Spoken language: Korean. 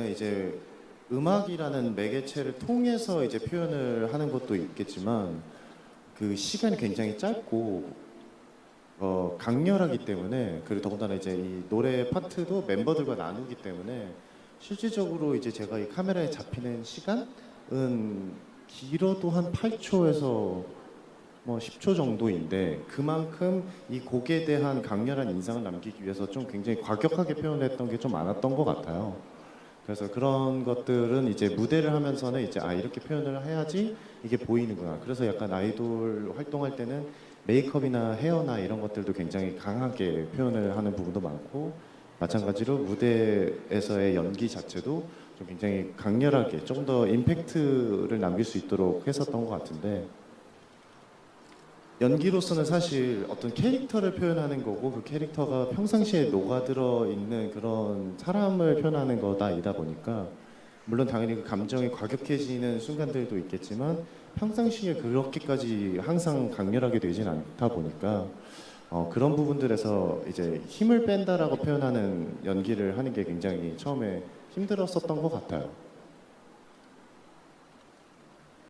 이제 음악이라는 매개체를 통해서 이제 표현을 하는 것도 있겠지만 그 시간이 굉장히 짧고 어, 강렬하기 때문에 그리고 더군다나 이제 이 노래 파트도 멤버들과 나누기 때문에 실질적으로 이제 제가 이 카메라에 잡히는 시간은 길어도 한 8초에서 뭐 10초 정도인데 그만큼 이 곡에 대한 강렬한 인상을 남기기 위해서 좀 굉장히 과격하게 표현했던 게 좀 많았던 것 같아요. 그래서 그런 것들은 이제 무대를 하면서는 이제 아 이렇게 표현을 해야지 이게 보이는구나. 그래서 약간 아이돌 활동할 때는 메이크업이나 헤어나 이런 것들도 굉장히 강하게 표현을 하는 부분도 많고 마찬가지로 무대에서의 연기 자체도 좀 굉장히 강렬하게 조금 더 임팩트를 남길 수 있도록 했었던 것 같은데 연기로서는 사실 어떤 캐릭터를 표현하는 거고 그 캐릭터가 평상시에 녹아들어 있는 그런 사람을 표현하는 거다이다 보니까 물론 당연히 그 감정이 과격해지는 순간들도 있겠지만 평상시에 그렇게까지 항상 강렬하게 되진 않다 보니까 어, 그런 부분들에서 이제 힘을 뺀다라고 표현하는 연기를 하는 게 굉장히 처음에 힘들었었던 것 같아요.